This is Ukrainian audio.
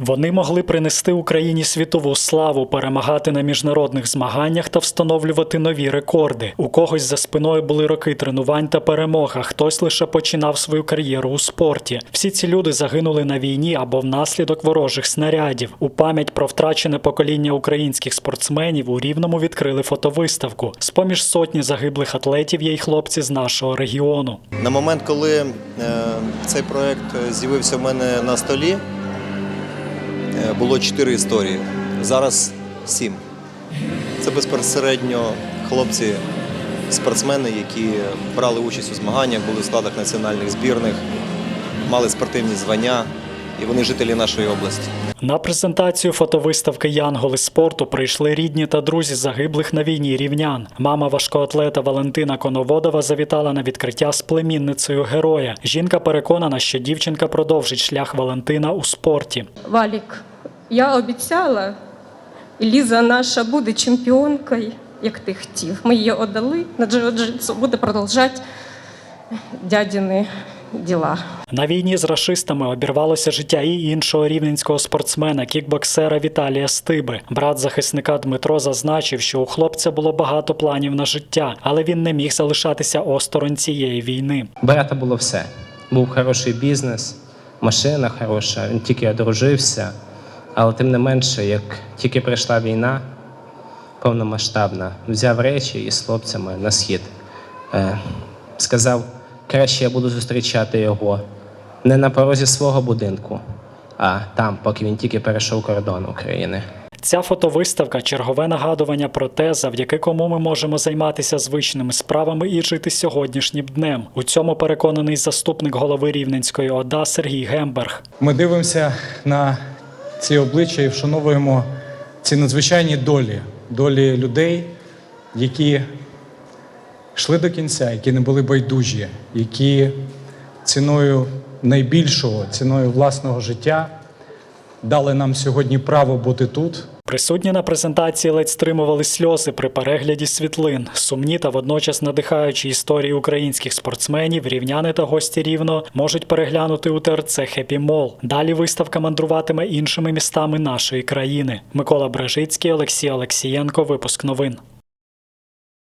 Вони могли принести Україні світову славу, перемагати на міжнародних змаганнях та встановлювати нові рекорди. У когось за спиною були роки тренувань та перемог, а хтось лише починав свою кар'єру у спорті. Всі ці люди загинули на війні або внаслідок ворожих снарядів. У пам'ять про втрачене покоління українських спортсменів у Рівному відкрили фотовиставку. З поміж сотні загиблих атлетів є й хлопці з нашого регіону. На момент, коли е, цей проект з'явився в мене на столі, було чотири історії. Зараз сім. Це безпосередньо хлопці, спортсмени, які брали участь у змаганнях, були в складах національних збірних, мали спортивні звання, і вони жителі нашої області. На презентацію фотовиставки Янголи спорту прийшли рідні та друзі загиблих на війні рівнян. Мама важкоатлета Валентина Коноводова завітала на відкриття з племінницею героя. Жінка переконана, що дівчинка продовжить шлях Валентина у спорті. Валік, я обіцяла, Ліза наша буде чемпіонкою, як ти хотів. Ми її віддали на джиу-джитсу, буде продовжувати дядіни діла. На війні з рашистами обірвалося життя і іншого рівненського спортсмена, кікбоксера Віталія Стиби. Брат захисника Дмитро зазначив, що у хлопця було багато планів на життя, але він не міг залишатися осторонь цієї війни. Брата було все. Був хороший бізнес, машина хороша, він тільки одружився. Але тим не менше, як тільки прийшла війна повномасштабна, взяв речі і з хлопцями на схід. Е, сказав, краще я буду зустрічати його не на порозі свого будинку, а там, поки він тільки перейшов кордон України. Ця фотовиставка чергове нагадування про те, завдяки кому ми можемо займатися звичними справами і жити сьогоднішнім днем. У цьому переконаний заступник голови Рівненської ОДА Сергій Гемберг. Ми дивимося на ці обличчя і вшановуємо ці надзвичайні долі, долі людей, які йшли до кінця, які не були байдужі, які ціною найбільшого, ціною власного життя дали нам сьогодні право бути тут. Присутні на презентації ледь стримували сльози при перегляді світлин. Сумні та водночас надихаючі історії українських спортсменів, рівняни та гості рівно можуть переглянути у ТРЦ Хеппі Мол. Далі виставка мандруватиме іншими містами нашої країни. Микола Бражицький, Олексій Олексієнко. Випуск новин.